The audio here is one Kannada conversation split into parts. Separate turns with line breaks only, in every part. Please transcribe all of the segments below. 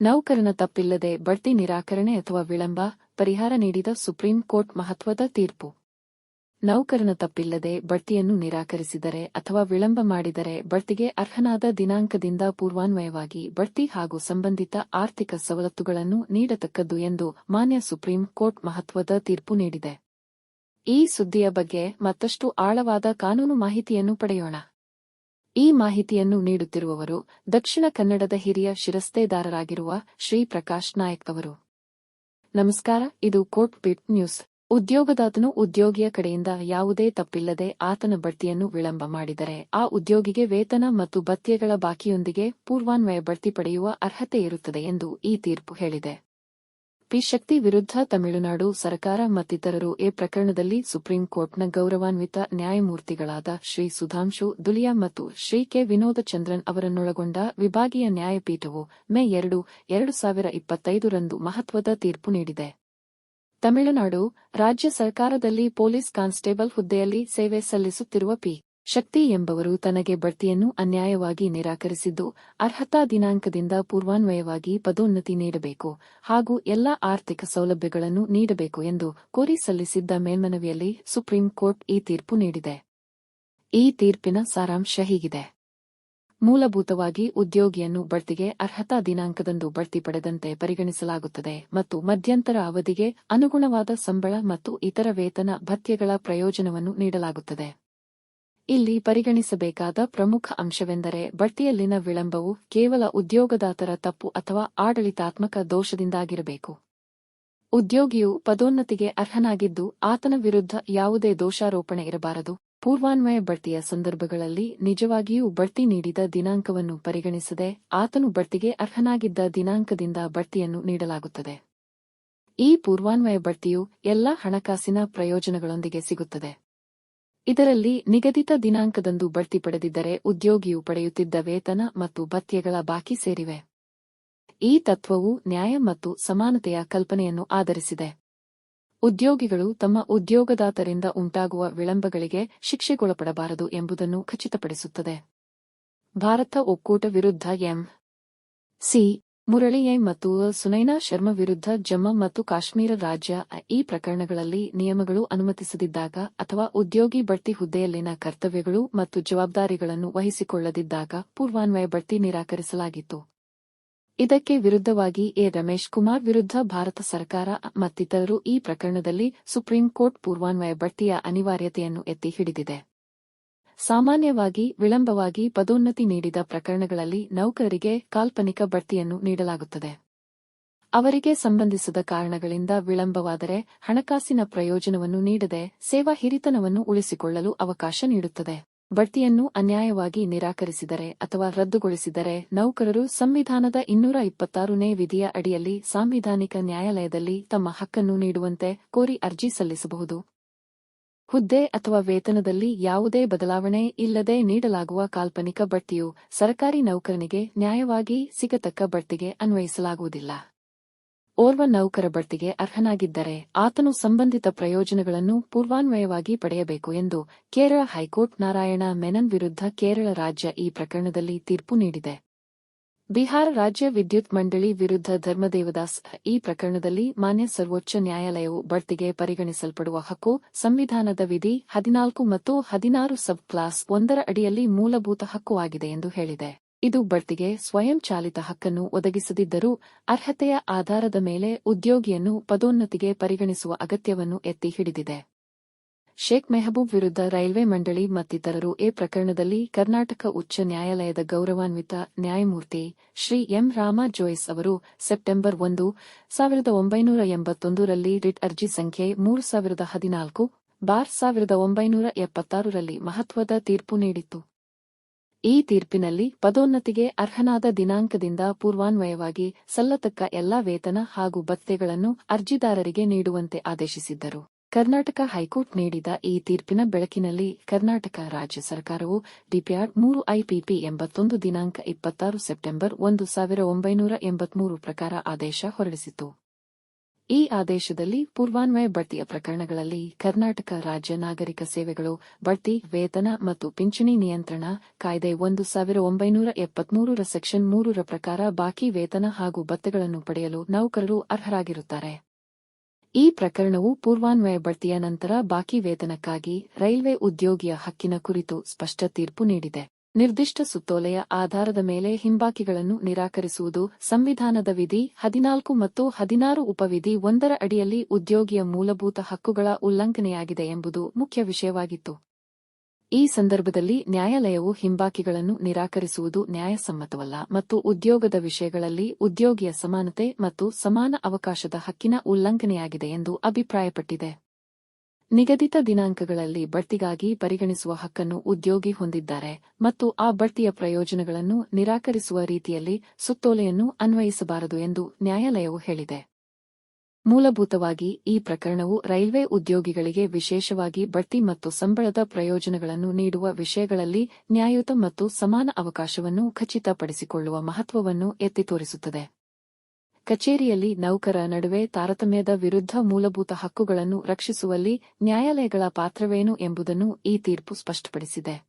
ನೌಕರನ ತಪ್ಪಿಲ್ಲದೆ ಬಡ್ತಿ ನಿರಾಕರಣೆ ಅಥವಾ ವಿಳಂಬ, ಪರಿಹಾರ ನೀಡಿದ ಸುಪ್ರೀಂ ಕೋರ್ಟ್ ಮಹತ್ವದ ತೀರ್ಪು. ನೌಕರನ ತಪ್ಪಿಲ್ಲದೆ ಬಡ್ತಿಯನ್ನು ನಿರಾಕರಿಸಿದರೆ ಅಥವಾ ವಿಳಂಬ ಮಾಡಿದರೆ ಬಡ್ತಿಗೆ ಅರ್ಹನಾದ ದಿನಾಂಕದಿಂದ ಪೂರ್ವಾನ್ವಯವಾಗಿ ಬಡ್ತಿ ಹಾಗೂ ಸಂಬಂಧಿತ ಆರ್ಥಿಕ ಸವಲತ್ತುಗಳನ್ನು ನೀಡತಕ್ಕದ್ದು ಎಂದು ಮಾನ್ಯ ಸುಪ್ರೀಂ ಕೋರ್ಟ್ ಮಹತ್ವದ ತೀರ್ಪು ನೀಡಿದೆ. ಈ ಸುದ್ದಿಯ ಬಗ್ಗೆ ಮತ್ತಷ್ಟು ಆಳವಾದ ಕಾನೂನು ಮಾಹಿತಿಯನ್ನು ಪಡೆಯೋಣ. ಈ ಮಾಹಿತಿಯನ್ನು ನೀಡುತ್ತಿರುವವರು ದಕ್ಷಿಣ ಕನ್ನಡದ ಹಿರಿಯ ಶಿರಸ್ತೇದಾರರಾಗಿರುವ ಶ್ರೀ ಪ್ರಕಾಶ್ ನಾಯಕ್ ಅವರು. ನಮಸ್ಕಾರ, ಇದು ಕೋರ್ಟ್ ಬಿಟ್ ನ್ಯೂಸ್. ಉದ್ಯೋಗದಾತನು ಉದ್ಯೋಗಿಯ ಕಡೆಯಿಂದ ಯಾವುದೇ ತಪ್ಪಿಲ್ಲದೆ ಆತನ ಬಡ್ತಿಯನ್ನು ವಿಳಂಬ ಮಾಡಿದರೆ ಆ ಉದ್ಯೋಗಿಗೆ ವೇತನ ಮತ್ತು ಭತ್ಯೆಗಳ ಬಾಕಿಯೊಂದಿಗೆ ಪೂರ್ವಾನ್ವಯ ಬಡ್ತಿ ಪಡೆಯುವ ಅರ್ಹತೆ ಇರುತ್ತದೆ ಎಂದು ಈ ತೀರ್ಪು ಹೇಳಿದೆ. ಪಿ ಶಕ್ತಿ ವಿರುದ್ಧ ತಮಿಳುನಾಡು ಸರ್ಕಾರ ಮತ್ತಿತರರು ಈ ಪ್ರಕರಣದಲ್ಲಿ ಸುಪ್ರೀಂ ಕೋರ್ಟ್ನ ಗೌರವಾನ್ವಿತ ನ್ಯಾಯಮೂರ್ತಿಗಳಾದ ಶ್ರೀ ಸುಧಾಂಶು ದುಲಿಯಾ ಮತ್ತು ಶ್ರೀ ಕೆ ವಿನೋದ ಚಂದ್ರನ್ ಅವರನ್ನೊಳಗೊಂಡ ವಿಭಾಗೀಯ ನ್ಯಾಯಪೀಠವು ಮೇ ಎರಡು ಎರಡು ಸಾವಿರ ಇಪ್ಪತ್ತೈದರಂದು ಮಹತ್ವದ ತೀರ್ಪು ನೀಡಿದೆ. ತಮಿಳುನಾಡು ರಾಜ್ಯ ಸರ್ಕಾರದಲ್ಲಿ ಪೊಲೀಸ್ ಕಾನ್ಸ್ಟೇಬಲ್ ಹುದ್ದೆಯಲ್ಲಿ ಸೇವೆ ಸಲ್ಲಿಸುತ್ತಿರುವ ಪಿ. ಶಕ್ತಿ ಎಂಬವರು ತನಗೆ ಬಡ್ತಿಯನ್ನು ಅನ್ಯಾಯವಾಗಿ ನಿರಾಕರಿಸಿದ್ದು, ಅರ್ಹತಾ ದಿನಾಂಕದಿಂದ ಪೂರ್ವಾನ್ವಯವಾಗಿ ಪದೋನ್ನತಿ ನೀಡಬೇಕು ಹಾಗೂ ಎಲ್ಲಾ ಆರ್ಥಿಕ ಸೌಲಭ್ಯಗಳನ್ನು ನೀಡಬೇಕು ಎಂದು ಕೋರಿ ಸಲ್ಲಿಸಿದ್ದ ಮೇಲ್ಮನವಿಯಲ್ಲಿ ಸುಪ್ರೀಂ ಕೋರ್ಟ್ ಈ ತೀರ್ಪು ನೀಡಿದೆ. ಈ ತೀರ್ಪಿನ ಸಾರಾಂಶ ಹೀಗಿದೆ. ಮೂಲಭೂತವಾಗಿ ಉದ್ಯೋಗಿಯನ್ನು ಬಡ್ತಿಗೆ ಅರ್ಹತಾ ದಿನಾಂಕದಂದು ಬಡ್ತಿ ಪಡೆದಂತೆ ಪರಿಗಣಿಸಲಾಗುತ್ತದೆ ಮತ್ತು ಮಧ್ಯಂತರ ಅವಧಿಗೆ ಅನುಗುಣವಾದ ಸಂಬಳ ಮತ್ತು ಇತರ ವೇತನ ಭತ್ಯೆಗಳ ಪ್ರಯೋಜನವನ್ನು ನೀಡಲಾಗುತ್ತದೆ. ಇಲ್ಲಿ ಪರಿಗಣಿಸಬೇಕಾದ ಪ್ರಮುಖ ಅಂಶವೆಂದರೆ ಬಡ್ತಿಯಲ್ಲಿನ ವಿಳಂಬವು ಕೇವಲ ಉದ್ಯೋಗದಾತರ ತಪ್ಪು ಅಥವಾ ಆಡಳಿತಾತ್ಮಕ ದೋಷದಿಂದಾಗಿರಬೇಕು. ಉದ್ಯೋಗಿಯು ಪದೋನ್ನತಿಗೆ ಅರ್ಹನಾಗಿದ್ದು ಆತನ ವಿರುದ್ಧ ಯಾವುದೇ ದೋಷಾರೋಪಣೆ ಇರಬಾರದು. ಪೂರ್ವಾನ್ವಯ ಬಡ್ತಿಯ ಸಂದರ್ಭಗಳಲ್ಲಿ ನಿಜವಾಗಿಯೂ ಬಡ್ತಿ ನೀಡಿದ ದಿನಾಂಕವನ್ನು ಪರಿಗಣಿಸದೆ ಆತನು ಬಡ್ತಿಗೆ ಅರ್ಹನಾಗಿದ್ದ ದಿನಾಂಕದಿಂದ ಬಡ್ತಿಯನ್ನು ನೀಡಲಾಗುತ್ತದೆ. ಈ ಪೂರ್ವಾನ್ವಯ ಬಡ್ತಿಯು ಎಲ್ಲಾ ಹಣಕಾಸಿನ ಪ್ರಯೋಜನಗಳೊಂದಿಗೆ ಸಿಗುತ್ತದೆ. ಇದರಲ್ಲಿ ನಿಗದಿತ ದಿನಾಂಕದಂದು ಬಡ್ತಿ ಪಡೆದಿದ್ದರೆ ಉದ್ಯೋಗಿಯು ಪಡೆಯುತ್ತಿದ್ದ ವೇತನ ಮತ್ತು ಭತ್ಯೆಗಳ ಬಾಕಿ ಸೇರಿವೆ. ಈ ತತ್ವವು ನ್ಯಾಯ ಮತ್ತು ಸಮಾನತೆಯ ಕಲ್ಪನೆಯನ್ನು ಆಧರಿಸಿದೆ. ಉದ್ಯೋಗಿಗಳು ತಮ್ಮ ಉದ್ಯೋಗದಾತರಿಂದ ಉಂಟಾಗುವ ವಿಳಂಬಗಳಿಗೆ ಶಿಕ್ಷೆಗೊಳಪಡಬಾರದು ಎಂಬುದನ್ನು ಖಚಿತಪಡಿಸುತ್ತದೆ. ಭಾರತ ಒಕ್ಕೂಟ ವಿರುದ್ಧ ಎಂ. ಸಿ. ಮುರಳಿಯೈ ಮತ್ತು ಸುನೈನಾ ಶರ್ಮ ವಿರುದ್ಧ ಜಮ್ಮ ಮತ್ತು ಕಾಶ್ಮೀರ ರಾಜ್ಯ ಈ ಪ್ರಕರಣಗಳಲ್ಲಿ ನಿಯಮಗಳು ಅನುಮತಿಸದಿದ್ದಾಗ ಅಥವಾ ಉದ್ಯೋಗಿ ಬಡ್ತಿ ಹುದ್ದೆಯಲ್ಲಿನ ಕರ್ತವ್ಯಗಳು ಮತ್ತು ಜವಾಬ್ದಾರಿಗಳನ್ನು ವಹಿಸಿಕೊಳ್ಳದಿದ್ದಾಗ ಪೂರ್ವಾನ್ವಯ ಬಡ್ತಿ ನಿರಾಕರಿಸಲಾಗಿತ್ತು. ಇದಕ್ಕೆ ವಿರುದ್ಧವಾಗಿ ಎ. ರಮೇಶ್ ಕುಮಾರ್ ವಿರುದ್ಧ ಭಾರತ ಸರ್ಕಾರ ಮತ್ತಿತರರು ಈ ಪ್ರಕರಣದಲ್ಲಿ ಸುಪ್ರೀಂ ಕೋರ್ಟ್ ಪೂರ್ವಾನ್ವಯ ಬಡ್ತಿಯ ಅನಿವಾರ್ಯತೆಯನ್ನು ಎತ್ತಿ ಹಿಡಿದಿದೆ. ಸಾಮಾನ್ಯವಾಗಿ ವಿಳಂಬವಾಗಿ ಪದೋನ್ನತಿ ನೀಡಿದ ಪ್ರಕರಣಗಳಲ್ಲಿ ನೌಕರರಿಗೆ ಕಾಲ್ಪನಿಕ ಬಡ್ತಿಯನ್ನು ನೀಡಲಾಗುತ್ತದೆ. ಅವರಿಗೆ ಸಂಬಂಧಿಸಿದ ಕಾರಣಗಳಿಂದ ವಿಳಂಬವಾದರೆ ಹಣಕಾಸಿನ ಪ್ರಯೋಜನವನ್ನು ನೀಡದೆ ಸೇವಾ ಹಿರಿತನವನ್ನು ಉಳಿಸಿಕೊಳ್ಳಲು ಅವಕಾಶ ನೀಡುತ್ತದೆ. ಬಡ್ತಿಯನ್ನು ಅನ್ಯಾಯವಾಗಿ ನಿರಾಕರಿಸಿದರೆ ಅಥವಾ ರದ್ದುಗೊಳಿಸಿದರೆ ನೌಕರರು ಸಂವಿಧಾನದ ಇನ್ನೂರ ಇಪ್ಪತ್ತಾರನೇ ವಿಧಿಯ ಅಡಿಯಲ್ಲಿ ಸಾಂವಿಧಾನಿಕ ನ್ಯಾಯಾಲಯದಲ್ಲಿ ತಮ್ಮ ಹಕ್ಕನ್ನು ನೀಡುವಂತೆ ಕೋರಿ ಅರ್ಜಿ ಸಲ್ಲಿಸಬಹುದು. ಹುದ್ದೆ ಅಥವಾ ವೇತನದಲ್ಲಿ ಯಾವುದೇ ಬದಲಾವಣೆ ಇಲ್ಲದೆ ನೀಡಲಾಗುವ ಕಾಲ್ಪನಿಕ ಬಡ್ತಿಯು ಸರ್ಕಾರಿ ನೌಕರನಿಗೆ ನ್ಯಾಯವಾಗಿ ಸಿಗತಕ್ಕ ಬಡ್ತಿಗೆ ಅನ್ವಯಿಸಲಾಗುವುದಿಲ್ಲ. ಓರ್ವ ನೌಕರ ಬಡ್ತಿಗೆ ಅರ್ಹನಾಗಿದ್ದರೆ ಆತನು ಸಂಬಂಧಿತ ಪ್ರಯೋಜನಗಳನ್ನು ಪೂರ್ವಾನ್ವಯವಾಗಿ ಪಡೆಯಬೇಕು ಎಂದು ಕೇರಳ ಹೈಕೋರ್ಟ್ ನಾರಾಯಣ ಮೆನನ್ ವಿರುದ್ಧ ಕೇರಳ ರಾಜ್ಯ ಈ ಪ್ರಕರಣದಲ್ಲಿ ತೀರ್ಪು ನೀಡಿದೆ. ಬಿಹಾರ ರಾಜ್ಯ ವಿದ್ಯುತ್ ಮಂಡಳಿ ವಿರುದ್ಧ ಧರ್ಮದೇವದಾಸ್ ಈ ಪ್ರಕರಣದಲ್ಲಿ ಮಾನ್ಯ ಸರ್ವೋಚ್ಚ ನ್ಯಾಯಾಲಯವು ಬಡ್ತಿಗೆ ಪರಿಗಣಿಸಲ್ಪಡುವ ಹಕ್ಕು, ಸಂವಿಧಾನದ ವಿಧಿ ಹದಿನಾಲ್ಕು ಮತ್ತು ಹದಿನಾರು ಸಬ್ ಕ್ಲಾಸ್ ಒಂದರ ಅಡಿಯಲ್ಲಿ ಮೂಲಭೂತ ಹಕ್ಕು ಆಗಿದೆ ಎಂದು ಹೇಳಿದೆ. ಇದು ಬಡ್ತಿಗೆ ಸ್ವಯಂಚಾಲಿತ ಹಕ್ಕನ್ನು ಒದಗಿಸದಿದ್ದರೂ ಅರ್ಹತೆಯ ಆಧಾರದ ಮೇಲೆ ಉದ್ಯೋಗಿಯನ್ನು ಪದೋನ್ನತಿಗೆ ಪರಿಗಣಿಸುವ ಅಗತ್ಯವನ್ನು ಎತ್ತಿ ಹಿಡಿದಿದೆ. ಶೇಖ್ ಮೆಹಬೂಬ್ ವಿರುದ್ಧ ರೈಲ್ವೆ ಮಂಡಳಿ ಮತ್ತಿತರರು ಎ ಪ್ರಕರಣದಲ್ಲಿ ಕರ್ನಾಟಕ ಉಚ್ಚ ನ್ಯಾಯಾಲಯದ ಗೌರವಾನ್ವಿತ ನ್ಯಾಯಮೂರ್ತಿ ಶ್ರೀ ಎಂ ರಾಮ ಜೋಯಿಸ್ ಅವರು ಸೆಪ್ಟೆಂಬರ್ ಒಂದು, ಸಾವಿರದ ಒಂಬೈನೂರ ಎಂಬತ್ತೊಂದರಲ್ಲಿ ರಿಟ್ ಅರ್ಜಿ ಸಂಖ್ಯೆ ಮೂರು ಸಾವಿರದ ಹದಿನಾಲ್ಕು, ಬಾರ್ ಸಾವಿರದ ಒಂಬೈನೂರ ಎಪ್ಪತ್ತಾರರಲ್ಲಿ ಮಹತ್ವದ ತೀರ್ಪು ನೀಡಿತ್ತು. ಈ ತೀರ್ಪಿನಲ್ಲಿ ಪದೋನ್ನತಿಗೆ ಅರ್ಹನಾದ ದಿನಾಂಕದಿಂದ ಪೂರ್ವಾನ್ವಯವಾಗಿ ಸಲ್ಲತಕ್ಕ ಎಲ್ಲಾ ವೇತನ ಹಾಗೂ ಭತ್ಯೆಗಳನ್ನು ಅರ್ಜಿದಾರರಿಗೆ ನೀಡುವಂತೆ ಆದೇಶಿಸಿದ್ದರು. ಕರ್ನಾಟಕ ಹೈಕೋರ್ಟ್ ನೀಡಿದ ಈ ತೀರ್ಪಿನ ಬೆಳಕಿನಲ್ಲಿ ಕರ್ನಾಟಕ ರಾಜ್ಯ ಸರ್ಕಾರವು ಡಿಪಿಆರ್ ಮೂರು ಐಪಿಪಿ ಎಂಬತ್ತೊಂದು ದಿನಾಂಕ ಇಪ್ಪತ್ತಾರು ಸೆಪ್ಟೆಂಬರ್ ಒಂದು ಸಾವಿರ ಒಂಬೈನೂರ ಎಂಬತ್ಮೂರು ಪ್ರಕಾರ ಆದೇಶ ಹೊರಡಿಸಿತು ಈ ಆದೇಶದಲ್ಲಿ ಪೂರ್ವಾನ್ವಯ ಬಡ್ತಿಯ ಪ್ರಕರಣಗಳಲ್ಲಿ ಕರ್ನಾಟಕ ರಾಜ್ಯ ನಾಗರಿಕ ಸೇವೆಗಳು, ಬಡ್ತಿ, ವೇತನ ಮತ್ತು ಪಿಂಚಣಿ ನಿಯಂತ್ರಣ, ಕಾಯ್ದೆ ಒಂದು ಸಾವಿರ ಒಂಬೈನೂರ ಎಪ್ಪತ್ಮೂರರ ಸೆಕ್ಷನ್ ಮೂರರ ಪ್ರಕಾರ ಬಾಕಿ ವೇತನ ಹಾಗೂ ಭತ್ತೆಗಳನ್ನು ಪಡೆಯಲು ನೌಕರರು ಅರ್ಹರಾಗಿರುತ್ತಾರೆ. ಈ ಪ್ರಕರಣವು ಪೂರ್ವಾನ್ವಯ ಬಡ್ತಿಯ ನಂತರ ಬಾಕಿ ವೇತನಕ್ಕಾಗಿ ರೈಲ್ವೆ ಉದ್ಯೋಗಿಯ ಹಕ್ಕಿನ ಕುರಿತು ಸ್ಪಷ್ಟ ತೀರ್ಪು ನೀಡಿದೆ. ನಿರ್ದಿಷ್ಟ ಸುತ್ತೋಲೆಯ ಆಧಾರದ ಮೇಲೆ ಹಿಂಬಾಕಿಗಳನ್ನು ನಿರಾಕರಿಸುವುದು ಸಂವಿಧಾನದ ವಿಧಿ ಹದಿನಾಲ್ಕು ಮತ್ತು ಹದಿನಾರು ಉಪವಿಧಿ ಒಂದರ ಅಡಿಯಲ್ಲಿ ಉದ್ಯೋಗಿಯ ಮೂಲಭೂತ ಹಕ್ಕುಗಳ ಉಲ್ಲಂಘನೆಯಾಗಿದೆ ಎಂಬುದು ಮುಖ್ಯ ವಿಷಯವಾಗಿತ್ತು. ಈ ಸಂದರ್ಭದಲ್ಲಿ ನ್ಯಾಯಾಲಯವು ಹಿಂಬಾಕಿಗಳನ್ನು ನಿರಾಕರಿಸುವುದು ನ್ಯಾಯಸಮ್ಮತವಲ್ಲ ಮತ್ತು ಉದ್ಯೋಗದ ವಿಷಯಗಳಲ್ಲಿ ಉದ್ಯೋಗಿಯ ಸಮಾನತೆ ಮತ್ತು ಸಮಾನ ಅವಕಾಶದ ಹಕ್ಕಿನ ಉಲ್ಲಂಘನೆಯಾಗಿದೆ ಎಂದು ಅಭಿಪ್ರಾಯಪಟ್ಟಿದೆ. ನಿಗದಿತ ದಿನಾಂಕಗಳಲ್ಲಿ ಬಡ್ತಿಗಾಗಿ ಪರಿಗಣಿಸುವ ಹಕ್ಕನ್ನು ಉದ್ಯೋಗಿ ಹೊಂದಿದ್ದಾರೆ ಮತ್ತು ಆ ಬಡ್ತಿಯ ಪ್ರಯೋಜನಗಳನ್ನು ನಿರಾಕರಿಸುವ ರೀತಿಯಲ್ಲಿ ಸುತ್ತೋಲೆಯನ್ನು ಅನ್ವಯಿಸಬಾರದು ಎಂದು ನ್ಯಾಯಾಲಯವು ಹೇಳಿದೆ. ಮೂಲಭೂತವಾಗಿ ಈ ಪ್ರಕರಣವು ರೈಲ್ವೆ ಉದ್ಯೋಗಿಗಳಿಗೆ ವಿಶೇಷವಾಗಿ ಬಡ್ತಿ ಮತ್ತು ಸಂಬಳದ ಪ್ರಯೋಜನಗಳನ್ನು ನೀಡುವ ವಿಷಯಗಳಲ್ಲಿ ನ್ಯಾಯಯುತ ಮತ್ತು ಸಮಾನ ಅವಕಾಶವನ್ನು ಖಚಿತಪಡಿಸಿಕೊಳ್ಳುವ ಮಹತ್ವವನ್ನು ಎತ್ತಿ ತೋರಿಸುತ್ತದೆ ಕಚೇರಿಯಲ್ಲಿ ನೌಕರ ನಡುವೆ ತಾರತಮ್ಯದ ವಿರುದ್ಧ ಮೂಲಭೂತ ಹಕ್ಕುಗಳನ್ನು ರಕ್ಷಿಸುವಲ್ಲಿ ನ್ಯಾಯಾಲಯಗಳ ಪಾತ್ರವೇನು ಎಂಬುದನ್ನು ಈ ತೀರ್ಪು ಸ್ಪಷ್ಟಪಡಿಸಿದೆ.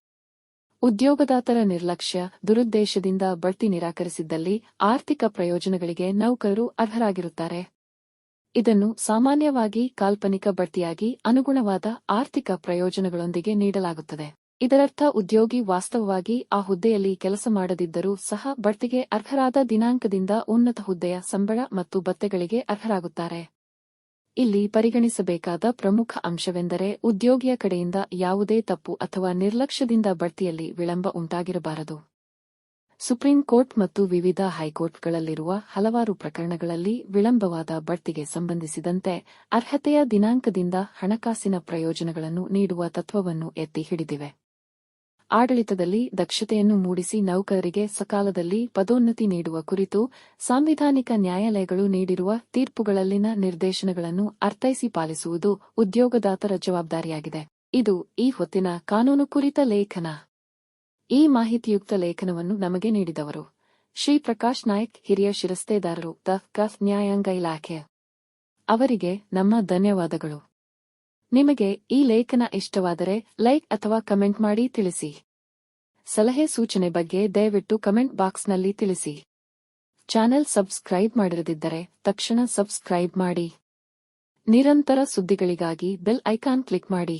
ಉದ್ಯೋಗದಾತರ ನಿರ್ಲಕ್ಷ್ಯ, ದುರುದ್ದೇಶದಿಂದ ಬಡ್ತಿ ನಿರಾಕರಿಸಿದ್ದಲ್ಲಿ ಆರ್ಥಿಕ ಪ್ರಯೋಜನಗಳಿಗೆ ನೌಕರರು ಅರ್ಹರಾಗಿರುತ್ತಾರೆ. ಇದನ್ನು ಸಾಮಾನ್ಯವಾಗಿ ಕಾಲ್ಪನಿಕ ಬಡ್ತಿಯಾಗಿ ಅನುಗುಣವಾದ ಆರ್ಥಿಕ ಪ್ರಯೋಜನಗಳೊಂದಿಗೆ ನೀಡಲಾಗುತ್ತದೆ. ಇದರರ್ಥ ಉದ್ಯೋಗಿ ವಾಸ್ತವವಾಗಿ ಆ ಹುದ್ದೆಯಲ್ಲಿ ಕೆಲಸ ಮಾಡದಿದ್ದರೂ ಸಹ ಬಡ್ತಿಗೆ ಅರ್ಹರಾದ ದಿನಾಂಕದಿಂದ ಉನ್ನತ ಹುದ್ದೆಯ ಸಂಬಳ ಮತ್ತು ಭತ್ತೆಗಳಿಗೆ ಅರ್ಹರಾಗುತ್ತಾರೆ. ಇಲ್ಲಿ ಪರಿಗಣಿಸಬೇಕಾದ ಪ್ರಮುಖ ಅಂಶವೆಂದರೆ ಉದ್ಯೋಗಿಯ ಕಡೆಯಿಂದ ಯಾವುದೇ ತಪ್ಪು ಅಥವಾ ನಿರ್ಲಕ್ಷ್ಯದಿಂದ ಬಡ್ತಿಯಲ್ಲಿ ವಿಳಂಬ ಉಂಟಾಗಿರಬಾರದು. ಸುಪ್ರೀಂ ಕೋರ್ಟ್ ಮತ್ತು ವಿವಿಧ ಹೈಕೋರ್ಟ್ಗಳಲ್ಲಿರುವ ಹಲವಾರು ಪ್ರಕರಣಗಳಲ್ಲಿ ವಿಳಂಬವಾದ ಬಡ್ತಿಗೆ ಸಂಬಂಧಿಸಿದಂತೆ ಅರ್ಹತೆಯ ದಿನಾಂಕದಿಂದ ಹಣಕಾಸಿನ ಪ್ರಯೋಜನಗಳನ್ನು ನೀಡುವ ತತ್ವವನ್ನು ಎತ್ತಿ ಹಿಡಿದಿವೆ. ಆಡಳಿತದಲ್ಲಿ ದಕ್ಷತೆಯನ್ನು ಮೂಡಿಸಿ ನೌಕರರಿಗೆ ಸಕಾಲದಲ್ಲಿ ಪದೋನ್ನತಿ ನೀಡುವ ಕುರಿತು ಸಾಂವಿಧಾನಿಕ ನ್ಯಾಯಾಲಯಗಳು ನೀಡಿರುವ ತೀರ್ಪುಗಳಲ್ಲಿನ ನಿರ್ದೇಶನಗಳನ್ನು ಅರ್ಥೈಸಿ ಪಾಲಿಸುವುದು ಉದ್ಯೋಗದಾತರ ಜವಾಬ್ದಾರಿಯಾಗಿದೆ. ಇದು ಈ ಹೊತ್ತಿನ ಕಾನೂನು ಕುರಿತ ಲೇಖನ. ಈ ಮಾಹಿತಿಯುಕ್ತ ಲೇಖನವನ್ನು ನಮಗೆ ನೀಡಿದವರು. ಶ್ರೀ ಪ್ರಕಾಶ್ ನಾಯಕ್, ಹಿರಿಯ ಶಿರಸ್ತೆದಾರರು ಕಫ್ ನ್ಯಾಯಾಂಗ ಇಲಾಖೆ. ಅವರಿಗೆ ನಮ್ಮ ಧನ್ಯವಾದಗಳು. ನಿಮಗೆ ಈ ಲೇಖನ ಇಷ್ಟವಾದರೆ ಲೈಕ್ ಅಥವಾ ಕಮೆಂಟ್ ಮಾಡಿ ತಿಳಿಸಿ. ಸಲಹೆ ಸೂಚನೆ ಬಗ್ಗೆ ದಯವಿಟ್ಟು ಕಮೆಂಟ್ ಬಾಕ್ಸ್ನಲ್ಲಿ ತಿಳಿಸಿ. ಚಾನೆಲ್ ಸಬ್ಸ್ಕ್ರೈಬ್ ಮಾಡಿರದಿದ್ದರೆ ತಕ್ಷಣ ಸಬ್ಸ್ಕ್ರೈಬ್ ಮಾಡಿ. ನಿರಂತರ ಸುದ್ದಿಗಳಿಗಾಗಿ ಬೆಲ್ ಐಕಾನ್ ಕ್ಲಿಕ್ ಮಾಡಿ.